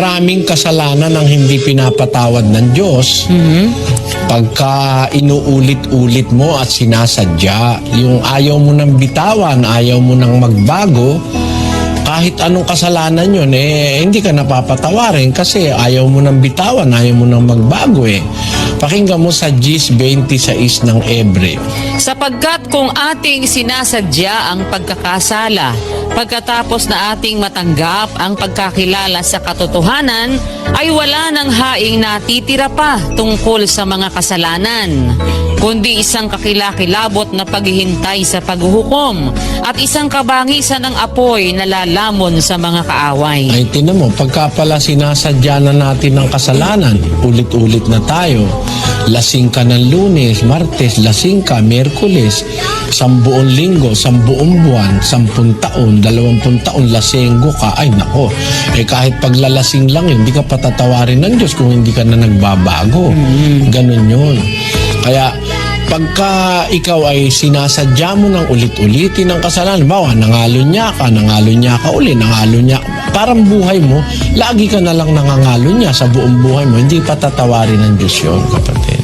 maraming kasalanan ang hindi pinapatawad ng Diyos pagka inuulit-ulit mo at sinasadya. Yung ayaw mo nang bitawan, ayaw mo nang magbago, kahit anong kasalanan yun, eh, hindi ka napapatawarin kasi ayaw mo nang bitawan, ayaw mo nang magbago eh. Pakinggan mo sa Gis 26 ng Ebre. Sapagkat kung ating sinasadya ang pagkakasala, pagkatapos na ating matanggap ang pagkakilala sa katotohanan, ay wala ng haing natitira pa tungkol sa mga kasalanan, kundi isang kakilakilabot na paghihintay sa paghuhukom at isang kabangisan ng apoy na lalamon sa mga kaaway. Ay, tinan mo, pagka pala sinasadya na natin ng kasalanan, ulit-ulit na tayo. Lasing ka ng lunes, martes, lasing ka, merkules, sambuong linggo, sambuong buwan, sampung taon, dalawampung taon, lasenggo ka, ay nako. Eh kahit paglalasing lang hindi ka patatawarin ng Diyos kung hindi ka na nagbabago. Ganon yun. Kaya, pagka ikaw ay sinasadya mo ng ulit-ulitin ng kasalanan, bawa nangalo niya ka, nangalo niya ka uli, nangalo niya, parang buhay mo, lagi ka na lang nangangalo niya sa buong buhay mo, hindi patatawarin ng Diyos yun, kapatid.